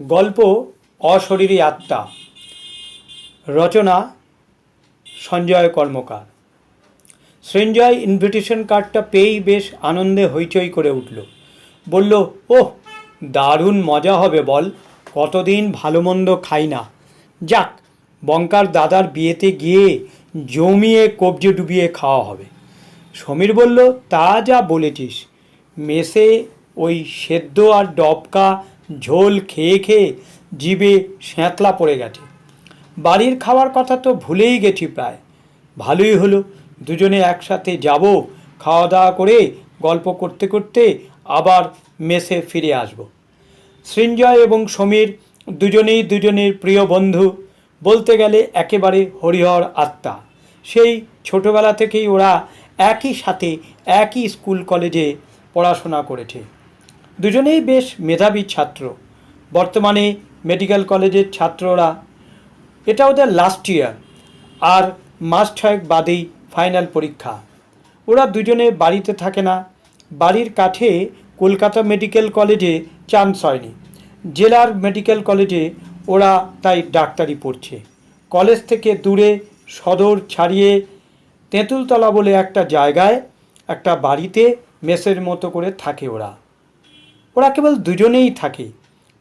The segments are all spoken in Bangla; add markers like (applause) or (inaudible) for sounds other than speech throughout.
গল্প অশরীরী আত্মা। রচনা, সঞ্জয় কর্মকার। সঞ্জয় ইনভিটেশন কার্ডটা পেয়েই বেশ আনন্দে হইচই করে উঠল। বলল, ওহ, দারুণ মজা হবে বল, কতদিন ভালো মন্দ খাই না। যাক, বঙ্কার দাদার বিয়েতে গিয়ে জমিয়ে কবজি ডুবিয়ে খাওয়া হবে। সমীর বলল, তা যা বলেছিস। মেসে ওই সেদ্ধ আর ডবকা ঝোল খেয়ে খেয়ে জিভে স্যাঁতলা পড়ে গেছে। বাড়ির খাওয়ার কথা তো ভুলেই গেছি প্রায়। ভালোই হলো, দুজনে একসাথে যাব খাওয়া দাওয়া করে গল্প করতে করতে আবার মেসে ফিরে আসব। সৃঞ্জয় এবং সমীর দুজনেই দুজনের প্রিয় বন্ধু, বলতে গেলে একেবারে হরিহর আত্মা। সেই ছোটবেলা থেকেই ওরা একই সাথে একই স্কুল কলেজে পড়াশোনা করেছে। দুজনেই বেশ মেধাবী ছাত্র। বর্তমানে মেডিকেল কলেজের ছাত্ররা, এটা ওদের লাস্ট ইয়ার আর মাস ছয়েক বাদেই ফাইনাল পরীক্ষা। ওরা দুজনে বাড়িতে থাকে না। বাড়ির কাঠে কলকাতা মেডিকেল কলেজে চান্স হয়নি। জেলার মেডিকেল কলেজে ওরা তাই ডাক্তারি পড়ছে। কলেজ থেকে দূরে সদর ছাড়িয়ে তেঁতুলতলা বলে একটা জায়গায়, একটা বাড়িতে মেসের মতো করে থাকে ওরা। ওরা কেবল দুজনেই থাকে।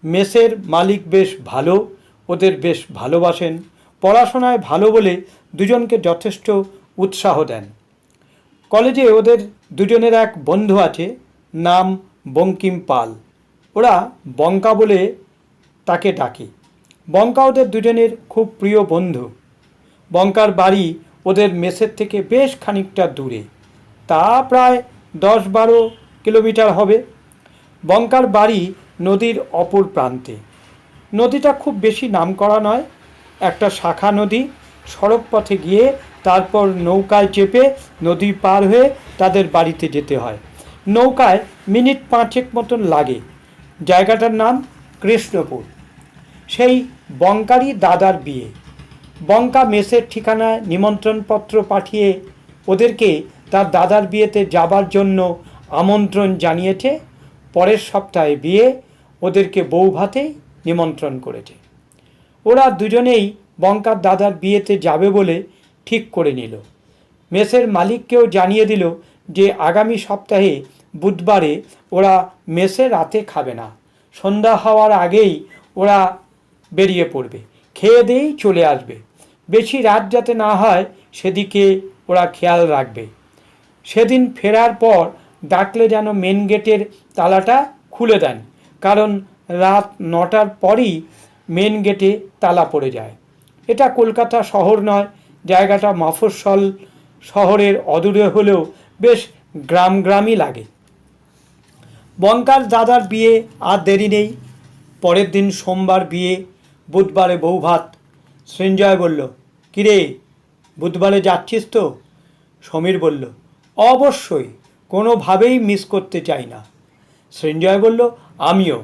মেসের মালিক বেশ ভালো, ওদের বেশ ভালোবাসেন, পড়াশোনায় ভালো বলে দুজনকে যথেষ্ট উৎসাহ দেন। কলেজে ওদের দুজনের এক বন্ধু আছে, নাম বঙ্কিম পাল। ওরা বঙ্কা বলে তাকে ডাকে। বঙ্কা ওদের দুজনের খুব প্রিয় বন্ধু। বঙ্কার বাড়ি ওদের মেসের থেকে বেশ খানিকটা দূরে। তা প্রায় দশ বারো কিলোমিটার হবে। বঙ্কার বাড়ি নদীর অপর প্রান্তে। নদীটা খুব বেশি নামকরা নয়, একটা শাখা নদী। সড়ক পথে গিয়ে তারপর নৌকায় চেপে নদী পার হয়ে তাদের বাড়িতে যেতে হয়। নৌকায় মিনিট পাঁচেক মতন লাগে। জায়গাটার নাম কৃষ্ণপুর। সেই বঙ্কারই দাদার বিয়ে। বঙ্কা মেসের ঠিকানায় নিমন্ত্রণপত্র পাঠিয়ে ওদেরকে তার দাদার বিয়েতে যাবার জন্য আমন্ত্রণ জানিয়েছে পরের সপ্তাহে বিয়ে ওদেরকে বউ ভাতে নিমন্ত্রণ করেছে। ওরা দুজনেই বঙ্কার দাদার বিয়েতে যাবে বলে ঠিক করে নিল। মেসের মালিককেও জানিয়ে দিল যে আগামী সপ্তাহে বুধবারে ওরা মেসে রাতে খাবে না। সন্ধ্যা হওয়ার আগেই ওরা বেরিয়ে পড়বে। খেয়ে দিয়েই চলে আসবে। বেশি রাত যাতে না হয় সেদিকে ওরা খেয়াল রাখবে। সেদিন ফেরার পর ডাকলে যেন মেন গেটের তালাটা খুলে দেন। কারণ রাত নটার পরই মেন গেটে তালা পড়ে যায়। এটা কলকাতা শহর নয়, জায়গাটা মফস্বল শহরের অদূরে হলেও বেশ গ্রাম গ্রামই লাগে। বঙ্কার দাদার বিয়ে আর দেরি নেই। পরের দিন সোমবার বিয়ে, বুধবারে বউ ভাত সৃঞ্জয় বলল, কিরে, বুধবারে যাচ্ছিস তো? সমীর বলল, অবশ্যই। কোনোভাবেই মিস করতে চাই না। সৃঞ্জয় বলল, আমিও।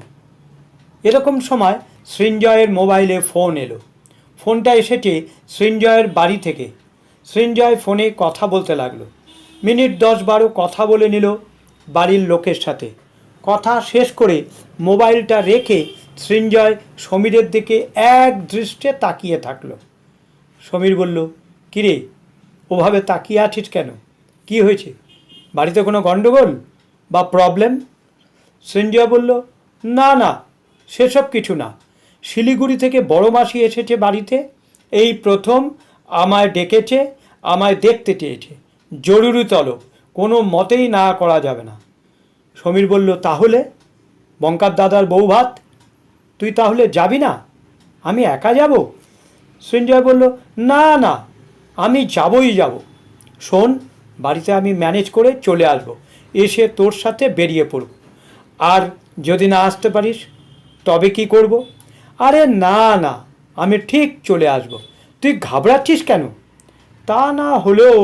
এরকম সময় সৃঞ্জয়ের মোবাইলে ফোন এলো। ফোনটা এসেছে সৃঞ্জয়ের বাড়ি থেকে। সৃঞ্জয় ফোনে কথা বলতে লাগল। মিনিট দশ বারো কথা বলে নিল বাড়ির লোকের সাথে। কথা শেষ করে মোবাইলটা রেখে সৃঞ্জয় সমীরের দিকে এক দৃষ্টে তাকিয়ে থাকল। সমীর বলল, কিরে, ওভাবে তাকিয়ে আছিস কেন? কি হয়েছে? বাড়িতে কোনো গণ্ডগোল বা প্রবলেম সঞ্জয় বলল, না না, সেসব কিছু না। শিলিগুড়ি থেকে বড় মাসি এসেছে বাড়িতে। এই প্রথম আমায় ডেকেছে, আমায় দেখতে চেয়েছে। জরুরি তলব, কোনো মতেই না করা যাবে না। সমীর বলল, তাহলে? বঙ্কার দাদার বউ ভাত? তুই তাহলে যাবি না? আমি একা যাব? সঞ্জয় বলল, না না, আমি যাবই যাব। শোন বাড়িতে আমি ম্যানেজ করে চলে আসব। এসে তোর সাথে বেরিয়ে পড়ব। আর যদি না আসতে পারিস, তবে কি করব? আরে না না, আমি ঠিক চলে আসব। তুই ঘাবড়াচ্ছিস কেন? তা না হলেও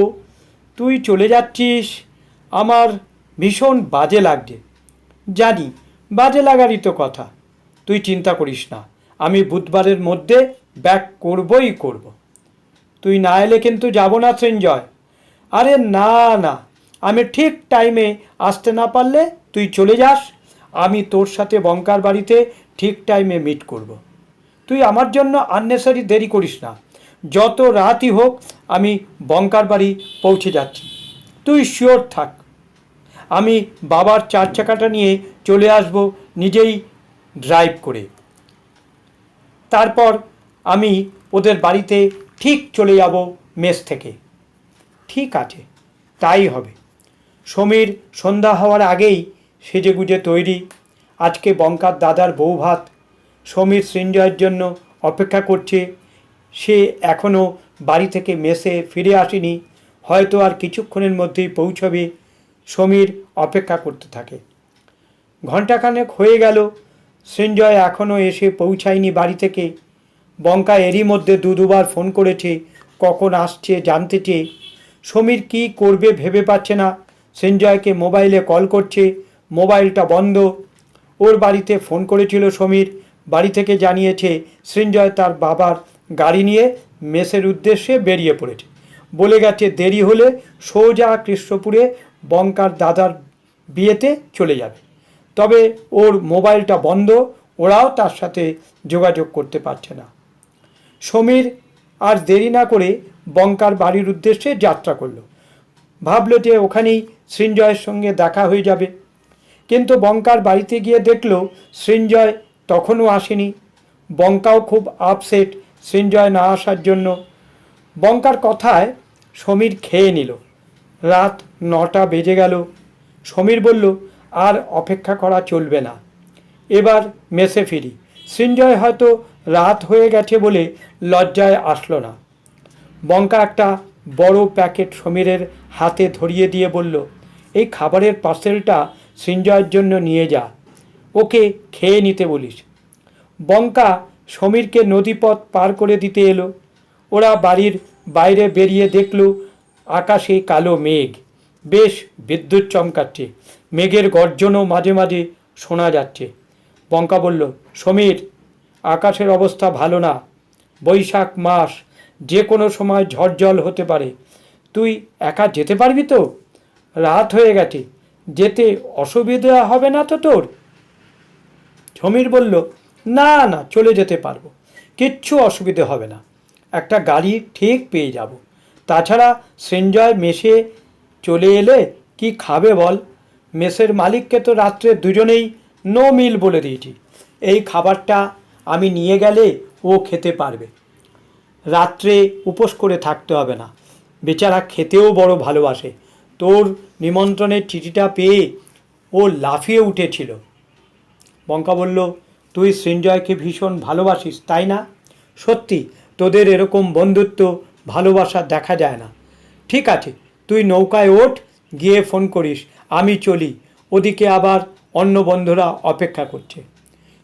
তুই চলে যাচ্ছিস আমার ভীষণ বাজে লাগছে। জানি, বাজে লাগারই তো কথা। তুই চিন্তা করিস না, আমি বুধবারের মধ্যে ব্যাক করবই করব। তুই না এলে কিন্তু যাব না, সঞ্জয়। আরে না না। আমি ঠিক টাইমে আসতে না পারলে তুই চলে যাস। আমি তোর সাথে বঙ্কার বাড়িতে ঠিক টাইমে মিট করব। তুই আমার জন্য আননেসারি দেরি করিস না। যত রাতই হোক, আমি বঙ্কার বাড়ি পৌঁছে যাচ্ছি। তুই শিওর থাক। আমি বাবার চার চাকাটা নিয়ে চলে আসব নিজেই ড্রাইভ করে। তারপর আমি ওদের বাড়িতে ঠিক চলে যাব মেস থেকে। ঠিক আছে, তাই হবে। সমীর সন্ধ্যা হওয়ার আগেই সেজেগুজে তৈরি। আজকে বঙ্কার দাদার বউ ভাত। সমীর সৃঞ্জয়ের জন্য অপেক্ষা করছে। সে এখনও বাড়ি থেকে মেসে ফিরে আসেনি। হয়তো আর কিছুক্ষণের মধ্যেই পৌঁছবে। সমীর অপেক্ষা করতে থাকে। ঘণ্টাখানেক হয়ে গেল। সৃঞ্জয় এখনও এসে পৌঁছায়নি বাড়ি থেকে। বঙ্কা এরই মধ্যে দু দুবার ফোন করেছে, কখন আসছে জানতে চেয়ে। সমীর কি করবে ভেবে পাচ্ছে না। সৃঞ্জয়কে মোবাইলে কল করছে, মোবাইলটা বন্ধ। ওর বাড়িতে ফোন করেছিল সমীর। বাড়ি থেকে জানিয়েছে, সৃঞ্জয় তার বাবার গাড়ি নিয়ে মেসের উদ্দেশ্যে বেরিয়ে পড়েছে। বলে গেছে, দেরি হলে সোজা কৃষ্ণপুরে বঙ্কার দাদার বিয়েতে চলে যাবে। তবে ওর মোবাইলটা বন্ধ, ওরাও তার সাথে যোগাযোগ করতে পারছে না। সমীর আর দেরি না করে বঙ্কার বাড়ির উদ্দেশ্যে যাত্রা করল। ভাবলো যে ওখানেই সৃঞ্জয়ের সঙ্গে দেখা হয়ে যাবে। কিন্তু বঙ্কার বাড়িতে গিয়ে দেখল সৃঞ্জয় তখনও আসেনি। বঙ্কাও খুব আপসেট সৃঞ্জয় না আসার জন্য। বঙ্কার কথায় সমীর খেয়ে নিল। রাত নটা বেজে গেল। সমীর বলল, আর অপেক্ষা করা চলবে না। এবার মেসে ফিরি। সৃঞ্জয় হয়তো রাত হয়ে গেছে বলে লজ্জায় আসলো না। বঙ্কা একটা বড় প্যাকেট সমীরের হাতে ধরিয়ে দিয়ে বলল, এই খাবারের পার্সেলটা সৃঞ্জয়ের জন্য নিয়ে যা, ওকে খেয়ে নিতে বলিস। বঙ্কা সমীরকে নদীপথ পার করে দিতে এলো। ওরা বাড়ির বাইরে বেরিয়ে দেখল, আকাশে কালো মেঘ, বেশ বিদ্যুৎ চমকাচ্ছে, মেঘের গর্জনও মাঝে মাঝে শোনা যাচ্ছে। বঙ্কা বলল, সমীর, আকাশের অবস্থা ভালো না, বৈশাখ মাস যে কোনো সময় ঝড় জল হতে পারে। তুই একা যেতে পারবি তো? রাত হয়ে গেছে। যেতে অসুবিধা হবে না তো তোর? সমীর বলল, না না, চলে যেতে পারব। কিচ্ছু অসুবিধে হবে না। একটা গাড়ি ঠিক পেয়ে যাব। তাছাড়া সঞ্জয় মেসে চলে এলে কি খাবে বল? মেসের মালিককে তো রাত্রে দুজনেই নো মিল বলে দিয়েছি। এই খাবারটা আমি নিয়ে গেলে ও খেতে পারবে। রাত্রে উপোস করে থাকতে হবে না। বেচারা খেতেও বড় ভালোবাসে। তোর নিমন্ত্রণের চিঠিটা পেয়ে ও লাফিয়ে উঠেছিল। বঙ্কা বলল, তুই সৃঞ্জয়কে ভীষণ ভালোবাসিস, তাই না? সত্যি, তোদের এরকম বন্ধুত্ব, ভালোবাসা দেখা যায় না। ঠিক আছে, তুই নৌকায় ওঠ, গিয়ে ফোন করিস, আমি চলি। ওদিকে আবার অন্য বন্ধুরা অপেক্ষা করছে।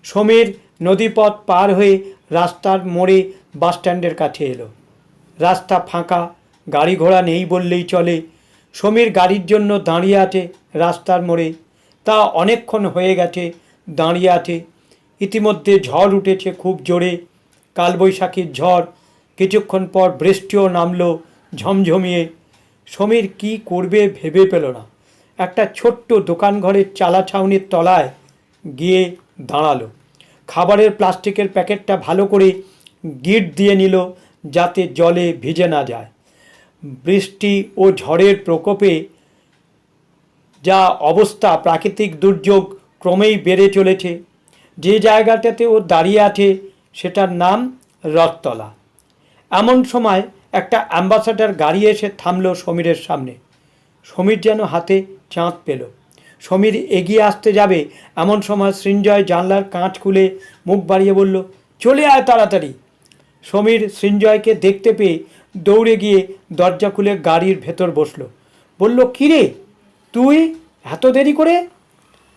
সমীর নদীপথ পার হয়ে রাস্তার মোড়ে বাসস্ট্যান্ডের কাছে এলো। রাস্তা ফাঁকা, গাড়ি ঘোড়া নেই বললেই চলে। সমীর গাড়ির জন্য দাঁড়িয়ে আছে রাস্তার মোড়ে। তা অনেকক্ষণ হয়ে গেছে দাঁড়িয়ে আছে। ইতিমধ্যে ঝড় উঠেছে খুব জোরে। কালবৈশাখীর ঝড়। কিছুক্ষণ পর বৃষ্টিও নামলো ঝমঝমিয়ে। সমীর কি করবে ভেবে পেল না। একটা ছোট্ট দোকান ঘরের চালা ছাউনির তলায় গিয়ে দাঁড়াল। খাবারের প্লাস্টিকের প্যাকেটটা ভালো করে গিট দিয়ে নিল যাতে জলে ভিজে না যায়। বৃষ্টি ও ঝড়ের প্রকোপে যা অবস্থা প্রাকৃতিক দুর্যোগ ক্রমেই বেড়ে চলেছে, যে জায়গাটাতে ও দাঁড়িয়ে আছে সেটার নাম রথতলা। এমন সময় একটা অ্যাম্বাসাডার গাড়ি এসে থামল সমীরের সামনে। সমীর যেন হাতে চাঁদ পেল। সমীর এগিয়ে আসতে যাবে এমন সময় সৃঞ্জয় জানলার কাঁচ খুলে মুখ বাড়িয়ে বলল, চলে আয় তাড়াতাড়ি। সমীর সৃঞ্জয়কে দেখতে পেয়ে দৌড়ে গিয়ে দরজা খুলে গাড়ির ভেতর বসল। বলল কিরে তুই এত দেরি করে?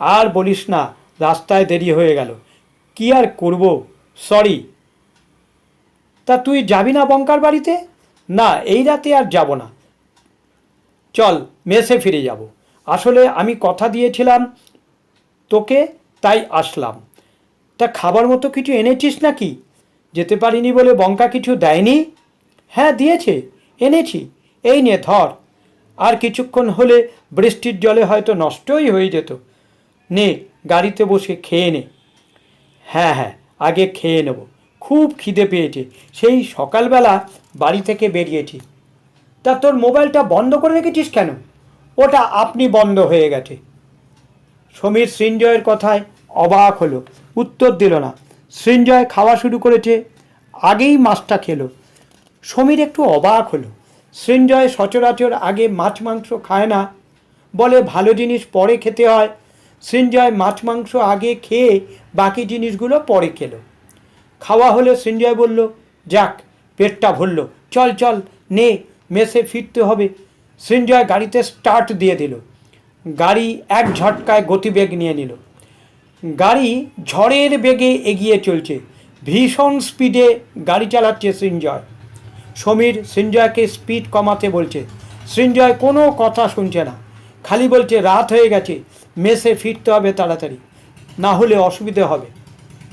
আর বলিস না, রাস্তায় দেরি হয়ে গেল। কি আর করব? সরি। তা তুই যাবি না বঙ্কার বাড়িতে? না, এই রাতে আর যাব না। চল, মেসে ফিরে যাব। আসলে আমি কথা দিয়েছিলাম তোকে, তাই আসলাম। তা খাবার মতো কিছু এনেছিস নাকি? যেতে পারিনি বলে বঙ্কা কিছু দেয়নি? হ্যাঁ দিয়েছে, এনেছি, এই নে ধর। আর কিছুক্ষণ হলে বৃষ্টির জলে হয়তো নষ্টই হয়ে যেত। নে, গাড়িতে বসে খেয়ে নে। হ্যাঁ হ্যাঁ আগে খেয়ে নেব। খুব খিদে পেয়েছে। সেই সকালবেলা বাড়ি থেকে বেরিয়েছি। তা তোর মোবাইলটা বন্ধ করে রেখেছিস কেন? ওটা আপনি বন্ধ হয়ে গেছে। সমীর সৃঞ্জয়ের কথায় অবাক হলো। উত্তর দিল না। সৃঞ্জয় খাওয়া শুরু করেছে, আগেই মাছটা খেলো। সমীর একটু অবাক হলো। সৃঞ্জয় সচরাচর আগে মাছ মাংস খায় না, বলে ভালো জিনিস পরে খেতে হয়। সৃঞ্জয় মাছ মাংস আগে খেয়ে বাকি জিনিসগুলো পরে খেলো। খাওয়া হলে সৃঞ্জয় বলল, যাক, পেটটা ভরল। চল চল, নে, মেসে ফিরতে হবে। সৃঞ্জয় গাড়িতে স্টার্ট দিয়ে দিল। গাড়ি এক ঝটকায় গতিবেগ নিয়ে নিল। গাড়ি ঝড়ের বেগে এগিয়ে চলছে। ভীষণ স্পিডে গাড়ি চালাচ্ছে সৃঞ্জয় সমীর সৃঞ্জয়কে স্পিড কমাতে বলছে। সৃঞ্জয় কোনো কথা শুনছে না। খালি বলছে, রাত হয়ে গেছে, মেসে ফিরতে হবে তাড়াতাড়ি। না হলে অসুবিধে হবে।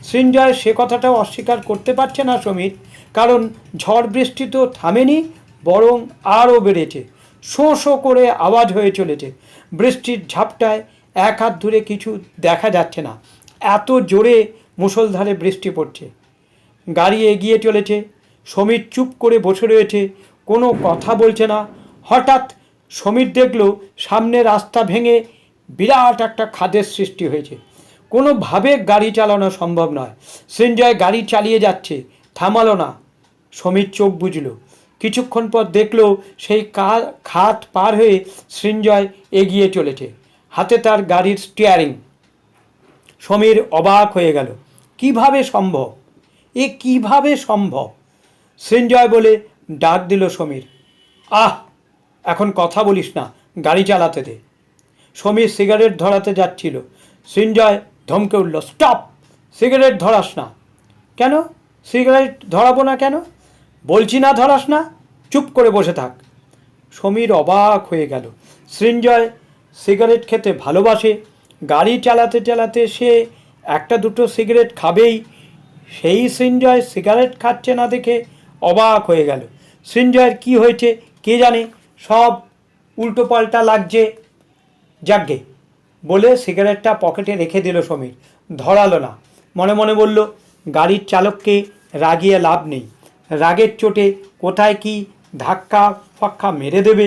সৃঞ্জয় সে কথাটাও অস্বীকার করতে পারছে না সমীর, কারণ ঝড় বৃষ্টি তো থামেনি, বরং আরও বেড়েছে। শো শো করে আওয়াজ হয়ে চলেছে। বৃষ্টির ঝাপটায় এক হাত ধরে কিছু দেখা যাচ্ছে না। এত জোরে মুষলধারে বৃষ্টি পড়ছে। গাড়ি এগিয়ে চলেছে। সমীর চুপ করে বসে রয়েছে। কোনো কথা বলছে না। হঠাৎ সমীর দেখল, সামনে রাস্তা ভেঙে বিরাট একটা খাদের সৃষ্টি হয়েছে। কোনোভাবে গাড়ি চালানো সম্ভব নয়। সৃঞ্জয় গাড়ি চালিয়ে যাচ্ছে। থামালো না। সমীর চোখ বুঝল কিছুক্ষণ পর দেখল, সেই খাত পার হয়ে সৃঞ্জয় এগিয়ে চলেছে। হাতে তার গাড়ির স্টিয়ারিং সমীর অবাক হয়ে গেল। কীভাবে সম্ভব? এ কীভাবে সম্ভব? সৃঞ্জয় বলে ডাক দিল সমীর। আহ, এখন কথা বলিস না, গাড়ি চালাতে দে। সমীর সিগারেট ধরাতে যাচ্ছিল। সৃঞ্জয় ধমকে উঠল স্টপ সিগারেট ধরাস না। কেন? সিগারেট ধরাবো না কেন? বলছি না ধরাস না, চুপ করে বসে থাক। সমীর অবাক হয়ে গেল। সৃঞ্জয় সিগারেট খেতে ভালোবাসে, গাড়ি চালাতে চালাতে সে একটা দুটো সিগারেট খাবেই, সেই সৃঞ্জয় সিগারেট খাচ্ছে না দেখে অবাক হয়ে গেল। সৃঞ্জয়ের কি হয়েছে কে জানে? সব উল্টোপাল্টা লাগছে। যাগ্গে বলে সিগারেটটা পকেটে রেখে দিল সমীর। ধরালো না। মনে মনে বলল, গাড়ির চালককে রাগিয়ে লাভ নেই। রাগের চোটে কোথায় কি ধাক্কা ফাক্কা মেরে দেবে?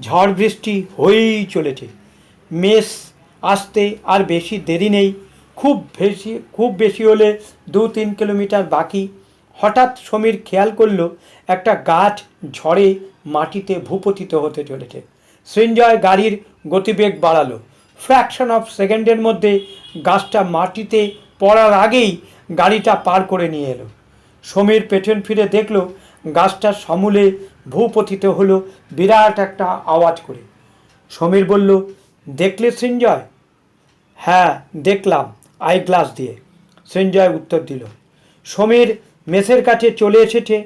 ঝড় বৃষ্টি হয়েই চলেছে। মেস আসতে আর বেশি দেরি নেই। খুব বেশি খুব বেশি হলে দু তিন কিলোমিটার বাকি। হঠাৎ সমীর খেয়াল করল, একটা গাছ ঝড়ে মাটিতে ভূপতিত হতে চলেছে। সৃঞ্জয় গাড়ির গতিবেগ বাড়ালো। ফ্র্যাকশন অফ সেকেন্ডের মধ্যে গাছটা মাটিতে পড়ার আগেই গাড়িটা পার করে নিয়ে এলো। সমীর পেছন ফিরে দেখল, গাছটা সমূলে ভূপতিত হলো বিরাট একটা আওয়াজ করে। সমীর বলল, দেখলে সৃঞ্জয়? হ্যাঁ দেখলাম আই গ্লাস দিয়ে। সঞ্জয় উত্তর দিল, সমীর মেসের কাছে চলে এসেছে।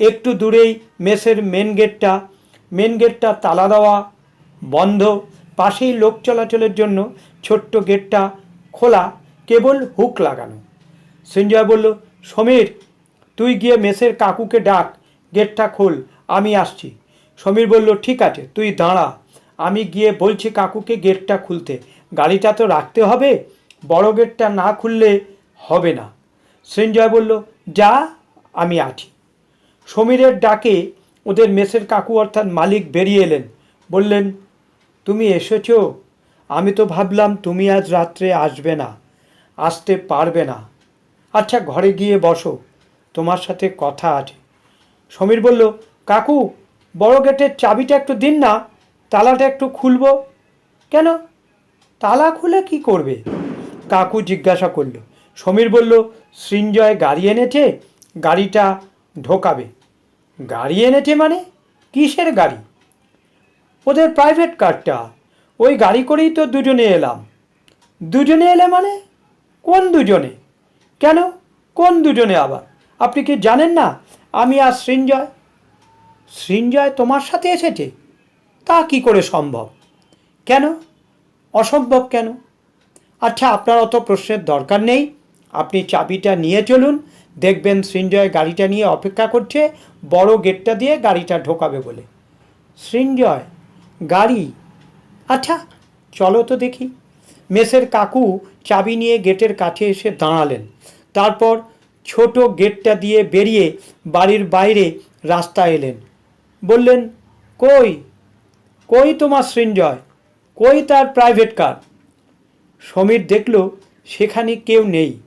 একটু দূরেই মেসের মেন গেটটা মেন গেটটা তালা দেওয়া, বন্ধ। পাশেই লোক চলাচলের জন্য ছোট্ট গেটটা খোলা, কেবল হুক লাগানো। সঞ্জয় বলল, সমীর, তুই গিয়ে মেসের কাকুকে ডাক গেটটা খোল আমি আসছি। সমীর বলল, ঠিক আছে, তুই দাঁড়া। আমি গিয়ে বলছি কাকুকে গেটটা খুলতে। গাড়িটা তো রাখতে হবে, বড় গেটটা না খুললে হবে না। সৃঞ্জয় বলল, যা, আমি আছি। সমীরের ডাকে ওদের মেসের কাকু অর্থাৎ মালিক বেরিয়ে এলেন। বললেন, তুমি এসেছ? আমি তো ভাবলাম তুমি আজ রাত্রে আসবে না, আসতে পারবে না। আচ্ছা ঘরে গিয়ে বসো, তোমার সাথে কথা আছে। সমীর বলল কাকু, বড় গেটের চাবিটা একটু দিন না, তালাটা একটু খুলবো। কেন? তালা খুলে কি করবে? কাকু জিজ্ঞাসা করল। সমীর বলল, সৃঞ্জয় গাড়ি এনেছে, গাড়িটা ঢোকাবে। গাড়ি এনেছে মানে? কিসের গাড়ি? ওদের প্রাইভেট কারটা ওই গাড়ি করেই তো দুজনে এলাম। দুজনে এলে মানে? কোন দুজনে? কেন? কোন দুজনে আবার? আপনি কি জানেন না? আমি আর সৃঞ্জয় সৃঞ্জয় তোমার সাথে এসেছে? তা কি করে সম্ভব? কেন? অসম্ভব কেন? আচ্ছা আপনার অত প্রশ্নের দরকার নেই। আপনি চাবিটা নিয়ে চলুন। দেখবেন সৃঞ্জয় গাড়িটা নিয়ে অপেক্ষা করছে, বড় গেটটা দিয়ে গাড়িটা ঢোকাবে বলে। সৃঞ্জয়, গাড়ি? আচ্ছা চলো তো দেখি। মেসের কাকু চাবি নিয়ে গেটের কাছে এসে দাঁড়ালেন। তারপর ছোট গেটটা দিয়ে বেরিয়ে বাড়ির বাইরে রাস্তা এলেন। বললেন, কই? কই তোমার সৃঞ্জয়? কই তার প্রাইভেট কার সমীর দেখল, সেখানে কেউ নেই।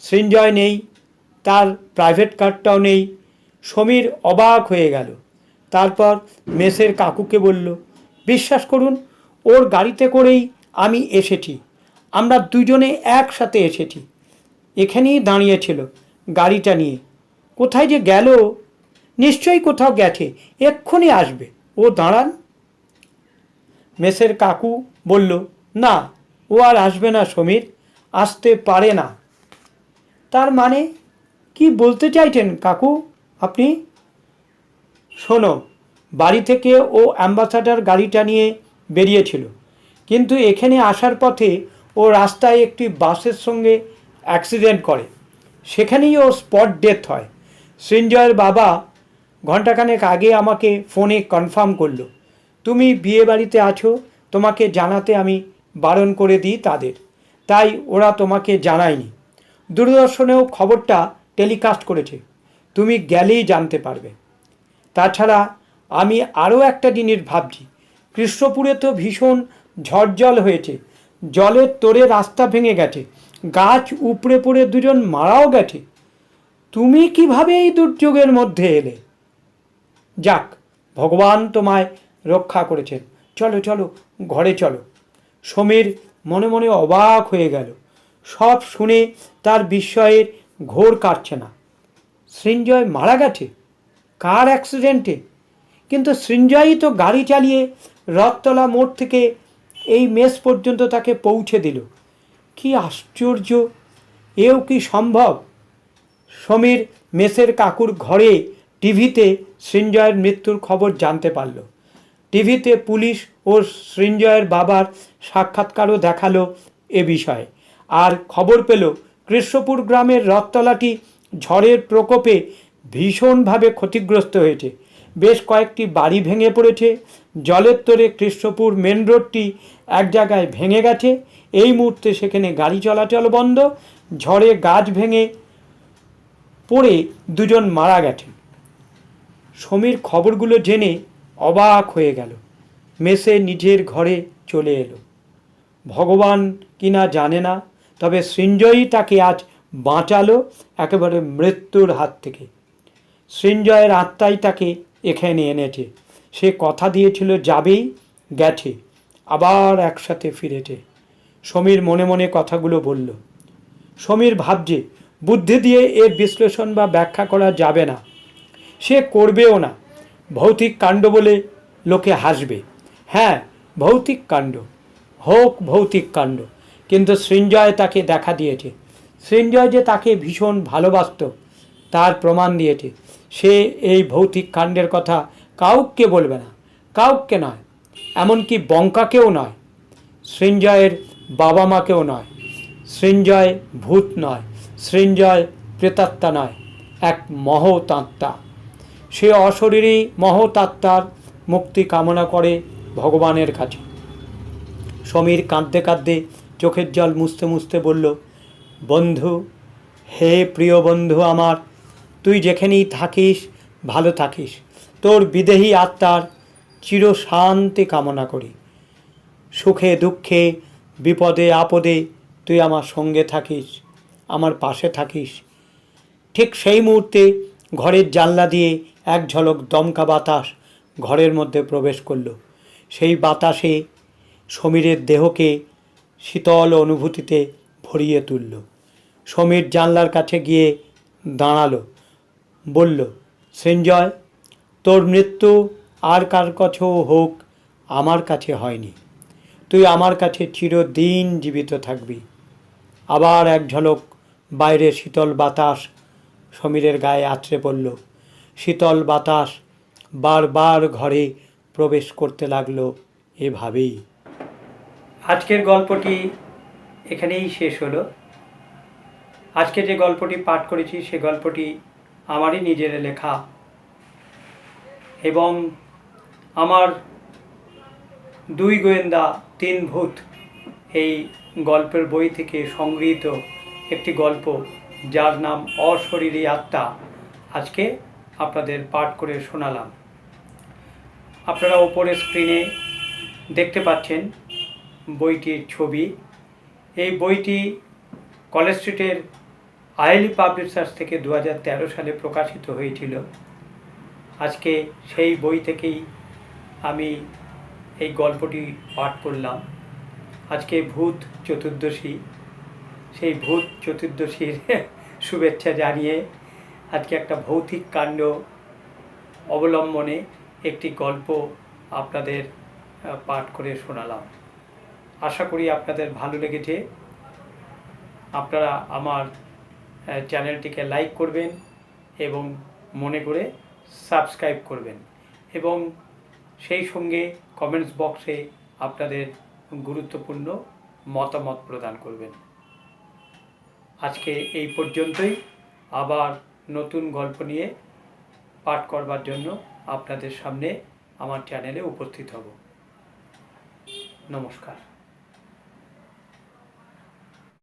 সৃঞ্জয় নেই, তার প্রাইভেট কারটাও নেই। সমীর অবাক হয়ে গেল। তারপর মেসের কাকুকে বলল, বিশ্বাস করুন, ওর গাড়িতে করেই আমি এসেছি। আমরা দুজনে একসাথে এসেছি। এখানেই দাঁড়িয়েছিল গাড়িটা নিয়ে। কোথায় যে গেল নিশ্চয়ই কোথাও গেছে, এক্ষুনি আসবে। ও দাঁড়ান। মেসের কাকু বলল, না, ও আর আসবে না সমীর, আসতে পারে না। তার মানে কি বলতে চাইছেন কাকু আপনি? শোনো, বাড়ি থেকে ও অ্যাম্বাসাডার গাড়িটা নিয়ে বেরিয়েছিল, কিন্তু এখানে আসার পথে ও রাস্তায় একটি বাসের সঙ্গে অ্যাক্সিডেন্ট করে। সেখানেই ও স্পট ডেথ হয়। সৃঞ্জয়ের বাবা ঘণ্টাখানেক আগে আমাকে ফোনে কনফার্ম করল। তুমি বিয়ে বাড়িতে আছো, তোমাকে জানাতে আমি বারণ করে দিই তাদের। তাই ওরা তোমাকে জানায়নি। দূরদর্শনেও খবরটা টেলিকাস্ট করেছে। তুমি গেলেই জানতে পারবে। তাছাড়া আমি আরও একটা জিনিস ভাবছি। কৃষ্ণপুরে তো ভীষণ ঝড়জল হয়েছে। জলের তোরে রাস্তা ভেঙে গেছে। গাছ উপড়ে পড়ে দুজন মারাও গেছে। তুমি কীভাবে এই দুর্যোগের মধ্যে এলে? যাক, ভগবান তোমায় রক্ষা করেছেন। চলো চলো, ঘরে চলো। সমীর মনে মনে অবাক হয়ে গেল। সব শুনে তার বিস্ময়ের ঘোর কাটছে না। সৃঞ্জয় মারা গেছে? কার অ্যাক্সিডেন্টে? কিন্তু সৃঞ্জয়ই তো গাড়ি চালিয়ে রথতলা মোড় থেকে এই মেস পর্যন্ত তাকে পৌঁছে দিল। কি আশ্চর্য! এও কি সম্ভব? সমীর মেসের কাকুর ঘরে টিভিতে সৃঞ্জয়ের মৃত্যুর খবর জানতে পারল। টিভিতে পুলিশ ও সৃঞ্জয়ের বাবার সাক্ষাৎকারও দেখাল এ বিষয়ে। আর খবর পেল, কৃষ্ণপুর গ্রামের রথতলাটি ঝড়ের প্রকোপে ভীষণভাবে ক্ষতিগ্রস্ত হয়েছে। বেশ কয়েকটি বাড়ি ভেঙে পড়েছে। জলের তোরে কৃষ্ণপুর মেন রোডটি এক জায়গায় ভেঙে গেছে। এই মুহূর্তে সেখানে গাড়ি চলাচল বন্ধ। ঝড়ে গাছ ভেঙে পড়ে দুজন মারা গেছে সমীর খবরগুলো জেনে অবাক হয়ে গেল। মেসে নিজের ঘরে চলে এলো। ভগবান কিনা জানে না, তবে সৃঞ্জয়ই তাকে আজ বাঁচালো একেবারে মৃত্যুর হাত থেকে। সৃঞ্জয়ের আত্মাই তাকে এখানে এনেছে। সে কথা দিয়েছিল, যাবেই, গেছে, আবার একসাথে ফিরেছে। সমীর মনে মনে কথাগুলো বলল। সমীর ভাবছে, বুদ্ধি দিয়ে এর বিশ্লেষণ বা ব্যাখ্যা করা যাবে না। সে করবেও না। ভৌতিক কাণ্ড বলে লোকে হাসবে। হ্যাঁ ভৌতিক কাণ্ড। হোক ভৌতিক কাণ্ড। কিন্তু সৃঞ্জয় তাকে দেখা দিয়েছে। সৃঞ্জয় যে তাকে ভীষণ ভালোবাসত, তার প্রমাণ দিয়েছে। সে এই ভৌতিক কাণ্ডের কথা কাউকে বলবে না। কাউকে নয়, এমনকি বঙ্কাকেও নয়। সৃঞ্জয়ের বাবা মাকেও নয়। সৃঞ্জয় ভূত নয়। সৃঞ্জয় প্রেতাত্মা নয়। এক মহৎ আত্মা। সে অশরীরী মহৎ আত্মার মুক্তি কামনা করে ভগবানের কাছে। সমীর কাঁদতে কাঁদতে চোখের জল মুছতে মুছতে বলল, বন্ধু, হে প্রিয় বন্ধু আমার, তুই যেখানেই থাকিস, ভালো থাকিস। তোর বিদেহী আত্মার চির শান্তি কামনা করি। সুখে, দুঃখে, বিপদে, আপদে তুই আমার সঙ্গে থাকিস, আমার পাশে থাকিস। ঠিক সেই মুহূর্তে ঘরের জানলা দিয়ে এক ঝলক দমকা বাতাস ঘরের মধ্যে প্রবেশ করল। সেই বাতাসে সমীরের দেহকে শীতল অনুভূতিতে ভরিয়ে তুলল। সমীর জানলার কাছে গিয়ে দাঁড়াল, বলল সৃঞ্জয় তোর মৃত্যু আর কার কাছেও হোক, আমার কাছে হয়নি। তুই আমার কাছে চিরদিন জীবিত থাকবি। আবার এক ঝলক বাইরে শীতল বাতাস সমীরের গায়ে আছড়ে পড়ল। শীতল বাতাস বারবার ঘরে প্রবেশ করতে লাগল এভাবেই। আজকের গল্পটি এখানেই শেষ হলো। আজকে যে গল্পটি পাঠ করেছি, সে গল্পটি আমারই নিজের লেখা। এবং আমার দুই গোয়েন্দা, তিন ভূত এই গল্পের বই থেকে সংগৃহীত একটি গল্প যার নাম অশরীরী আত্মা। আজকে আপনাদের পাঠ করে শোনালাম। আপনারা ওপরের স্ক্রিনে দেখতে পাচ্ছেন বইটির ছবি। এই বইটি কলেজ স্ট্রিটের আইলি পাবলিশার্স থেকে দু হাজার তেরো সালে প্রকাশিত হয়েছিল। আজকে সেই বই থেকেই আমি এই গল্পটি পাঠ করলাম। আজকে ভূত চতুর্দশী। সেই ভূত চতুর্দশীর (laughs) শুভেচ্ছা জানিয়ে আজকে একটা ভৌতিক কাণ্ড অবলম্বনে একটি গল্প আপনাদের পাঠ করে শোনালাম। আশা করি আপনাদের ভালো লেগেছে। আপনারা আমার চ্যানেলটিকে লাইক করবেন এবং মনে করে সাবস্ক্রাইব করবেন এবং সেই সঙ্গে কমেন্টস বক্সে আপনাদের গুরুত্বপূর্ণ মতামত প্রদান করবেন। আজকে এই পর্যন্তই। আবার নতুন গল্প নিয়ে পাঠ করবার জন্য আপনাদের সামনে আমার চ্যানেলে উপস্থিত হব। নমস্কার।